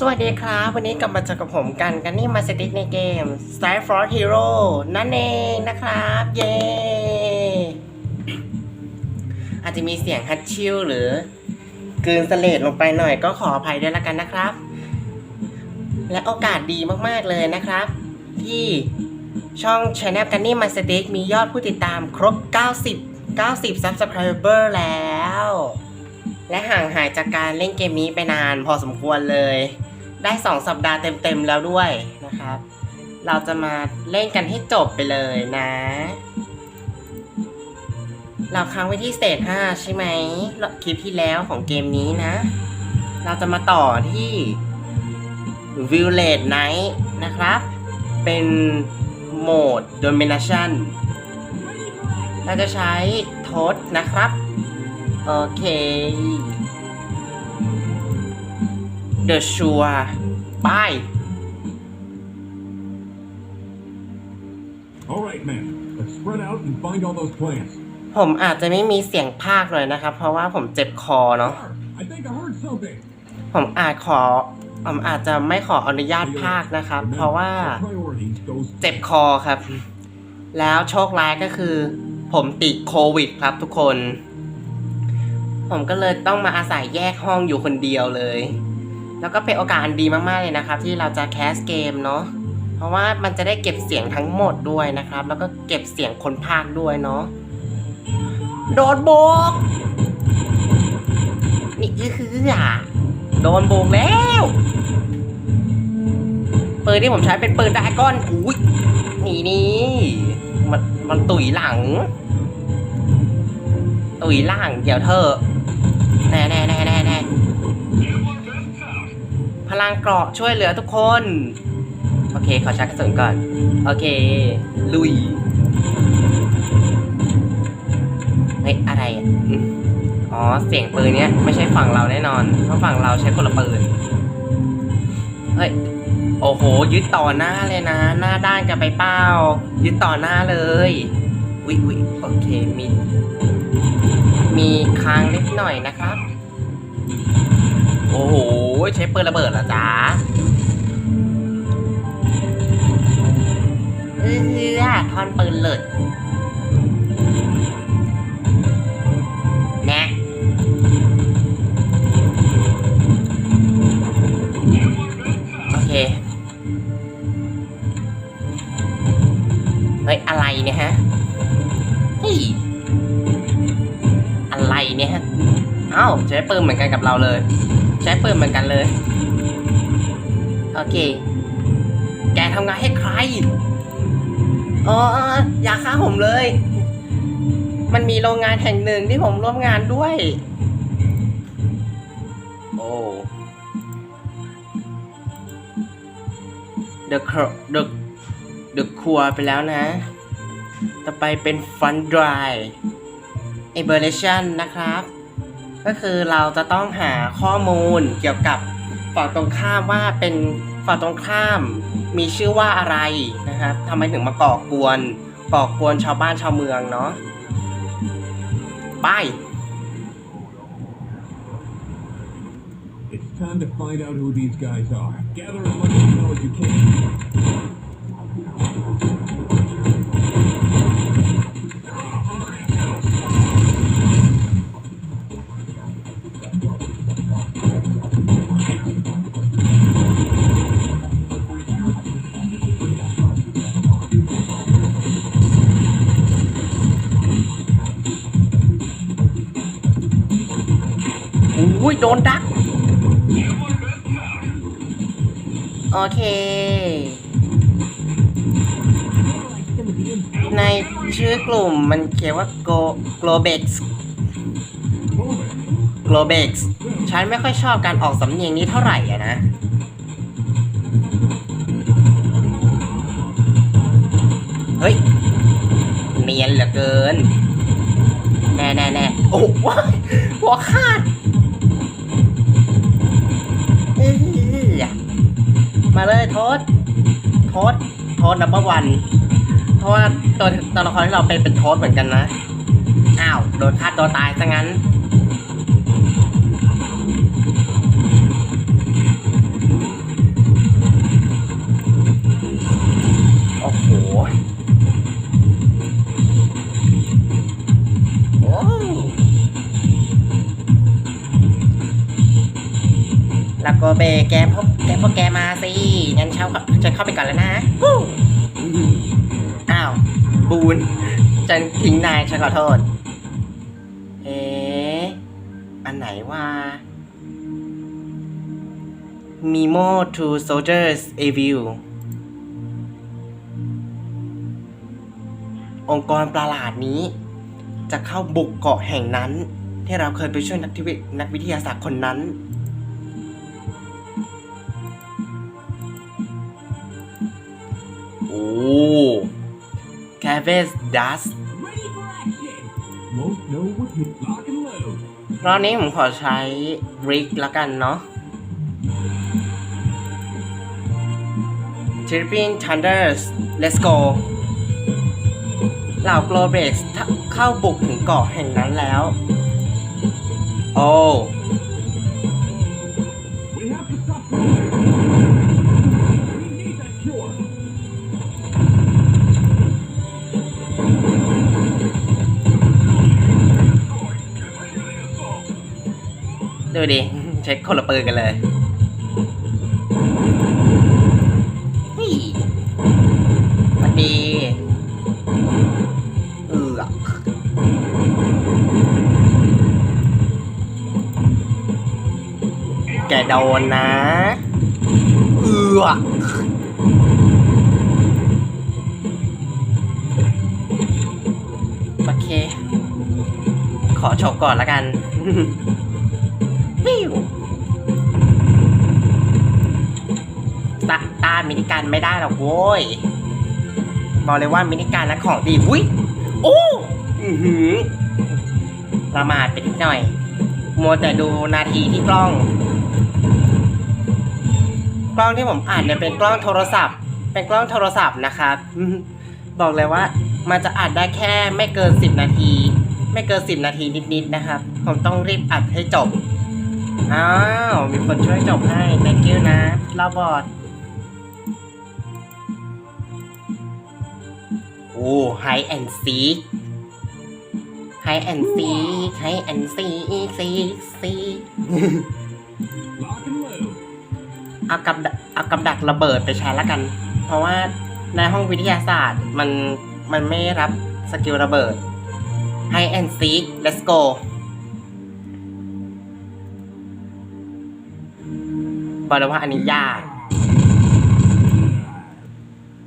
สวัสดีครับ วันนี้กลับมาเจอกับผมกันกันนี่มาสติกในเกม Star Force Hero นั่นเองนะครับ เย้อาจจะมีเสียงฮัตชิลหรือกลืนเสลดลงไปหน่อยก็ขออภัยด้วยละกันนะครับ และโอกาสดีมากๆเลยนะครับ ที่ช่อง Channel กันนี่มาสติกมียอดผู้ติดตามครบ 90 90 Subscriber แล้ว และห่างหายจากการเล่นเกมนี้ไปนานพอสมควรเลย ได้ 2 สัปดาห์เต็มๆแล้วด้วยนะครับ เราจะมาเล่นกันให้จบไปเลยนะ เราค้างไว้ที่สเตจ5ใช่ไหมคลิปที่แล้วของเกมนี้นะ เราจะมาต่อที่ Village Night นะครับ เป็นโหมด Domination เราจะใช้โทษนะครับ โอเค The Sure ไป All right, men. Let's spread out and find all those plants. ผมอาจจะไม่มีเสียงภาคเลยนะครับ เพราะว่าผมเจ็บคอเนาะ I think I heard something. ผมอาจขอ ผมอาจจะไม่ขออนุญาตภาคนะครับ เพราะว่า Our priority goes เจ็บคอครับ แล้วโชคร้ายก็คือ ผมติดโควิดครับทุกคน ผมก็เลยต้องมาอาศัยแยกห้องอยู่คนเดียวเลย แล้วก็เป็นโอกาสอันดีมากๆเลยนะครับ ที่เราจะแคสเกมเนาะเพราะว่ามันจะได้เก็บเสียงทั้งหมดด้วยนะครับ แล้วก็เก็บเสียงคนพากด้วยเนาะโดนโบกนี่คืออะโดนโบกแล้วปืนที่ผมใช้เป็นปืนไดก้อนอุ้ยนี่นี่มันมันตุ๋ยหลัง ตุ๋ยล่างเดี๋ยวเธอ แน่แน่แน่แน่แน่พ ลังเกราะช่วยเหลือทุกคน โอเค ขอชักกระสุนก่อน โอเค ลุย เฮ้ย อะไรอ๋อ เสียงปืนเนี้ยไม่ใช่ฝั่งเราแน่นอน เพราะฝั่งเราใช้คนละปืน เฮ้ย โอ้โห ยึดต่อหน้าเลยนะ หน้าด้านกันไปเป้า ยึดต่อหน้าเลยวิวิโอเค มี มีค้างนิดหน่อยนะครับ โอ้โห ยใช้ปืนระเบิดเหรอจ๊ะเออท่อนปืนหลุดนะโอเค เฮ้ย อะไรเนี่ยฮะ เฮ้ย อะไรเนี่ยฮะ เอ้าใช้ปืนเหมือนกันกับเราเลย ใช้ปืนเหมือนกันเลย โอเค แกทำงานให้ใคร อ๋อ อย่าฆ่าผมเลย มันมีโรงงานแห่งหนึ่งที่ผมร่วมงานด้วย โอ้ The Cro The The ครัวไปแล้วนะ ต่อไปเป็น Fun Drive Evaluation นะครับ ก็คือเราจะต้องหาข้อมูลเกี่ยวกับฝั่งตรงข้ามว่าเป็นฝั่งตรงข้ามมีชื่อว่าอะไรนะครับทำไมถึงมาก่อกวนก่อกวนชาวบ้านชาวเมืองเนาะไป It's time to find out who these guys are. Gather as much intel as you can. อุ้ยโดนดัก โอเค ในชื่อกลุ่มมันเขียนว่า Go Globex Move it. Globex ฉันไม่ค่อยชอบการออกสำเนียงนี้เท่าไหร่อะนะเฮ้ยเนียนเหลือเกิน แน่แน่แน่โอ้โหหัวขาด มาเลยโทษโทษโทษนับวัน เพราะว่าตัวตัวละครที่เราเป็นเป็นโทษเหมือนกันนะ อ้าวโดนฆ่าตัวตายซะงั้นโอ้โห แล้วก็เบแกพบแกพวกแกมาสิ งั้นเช้าก็ฉันเข้าไปก่อนแล้วนะอ้าว บูนฉันทิ้งนายฉันขอโทษ เอ๊ะอันไหนว่า Memo to Soldiers a v i e w องค์กรประหลาดนี้ จะเข้าบุกเกาะแห่งนั้น ที่เราเคยไปช่วยนักวินักวิทยาศาสตร์คนนั้น Won't know what hit lock and load. รอบนี้ผมขอใช้ริกแล้วกันเนาะ Tripping Thunders Let's go เหล่าโกลเบสเข้าบุกถึงเกาะแห่งนั้นแล้ว โอ้ ดูดิ เช็คคนละปืนกันเลยเฮ้ยสวัสดีเอือแกโดนนะเอือโอเค ขอชกก่อนล้วกันาตามินิการไม่ได้หรอกโว้ยบอกเลยว่ามินิการนะของดีอุ้ยโอ้อือหือประมาทไปนิดหน่อย มัวแต่ดูนาทีที่กล้อง กล้องที่ผมอ่านเนี่ยเป็นกล้องโทรศัพท์ เป็นกล้องโทรศัพท์นะครับอือหือบอกเลยว่า มันจะอัดได้แค่ไม่เกิน10นาที ไม่เกิน10นาทีนิดๆนะครับ ผมต้องรีบอัดให้จบ อ้าว มีคนช่วยจบให้ thank you นะลาบอด โอ้ hide and seek hide and seek hide and seek seek seek Lock and load. เอากับดักเอากับดักระเบิดไปใช้แล้วกัน เพราะว่าในห้องวิทยาศาสตร์มันมันไม่รับสกิลระเบิด hide and seek let's go บอกเลยว่าอันนี้ยาก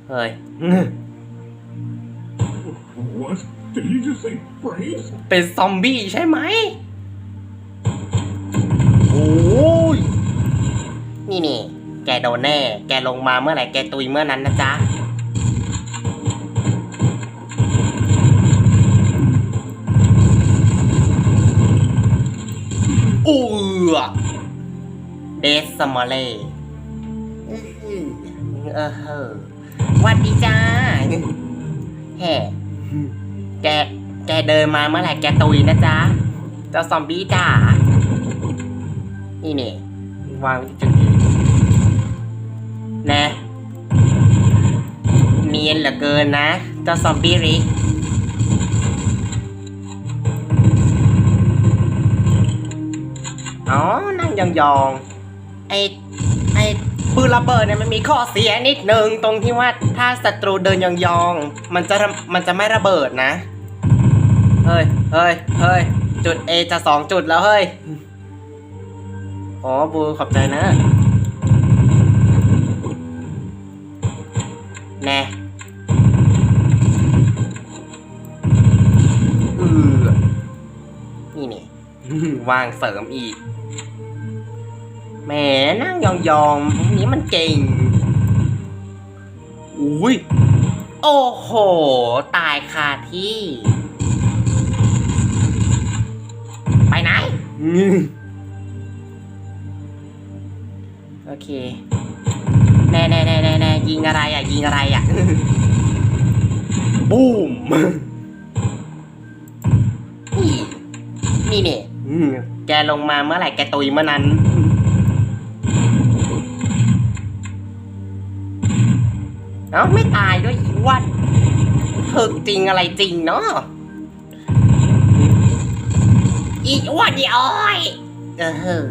เฮ้ย เป็นซอมบี้ใช่ไหม โอ้ย นี่นี่ แกโดนแน่ แกลงมาเมื่อไหร่ แกตุยเมื่อนั้นนะจ๊ะ อูอเดสสมอลเล่อื้อหือเออเฮ้อหวัดดีจ้าแฮ่ แก แกเดินมาเมื่อไหร่แกตุยนะจ๊ะ เจ้าซอมบี้จ๋า นี่นี่วางไว้ที่จุดนี้นะ เนียนเหลือเกินนะ เจ้าซอมบี้ริกอ๋อ นั่งยองๆ ไอไอ ปืนระเบิดเนี่ยมันมีข้อเสียนิดนึงตรงที่ว่าถ้าศัตรูเดินยองๆ มันจะมันจะไม่ระเบิดนะ เฮ้ย เฮ้ย เฮ้ย จุด A จะสองจุดแล้วเฮ้ย อ๋อบูขอบใจนะ แน่นี่นี่วางเสริมอีก แหมนั่งยองๆพวกนี้มันเก่ง อุ้ย โอ้โห ตายคาที่ ไปไหนโอเค แน่แน่แน่แน่แน่ยิงอะไรอะ ยิงอะไรอะ บูมนี่นี่เนี่ยอืมแกลงมาเมื่อไหร่แกตุยเมื่อนั้น เอ้าไม่ตายด้วยอีวันเถิกจริงอะไรจริงเนาะอีวันอีอ้อยเออ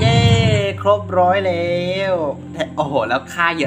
เย้ ครบร้อยแล้ว โอ้โห แล้วค่าเยอะ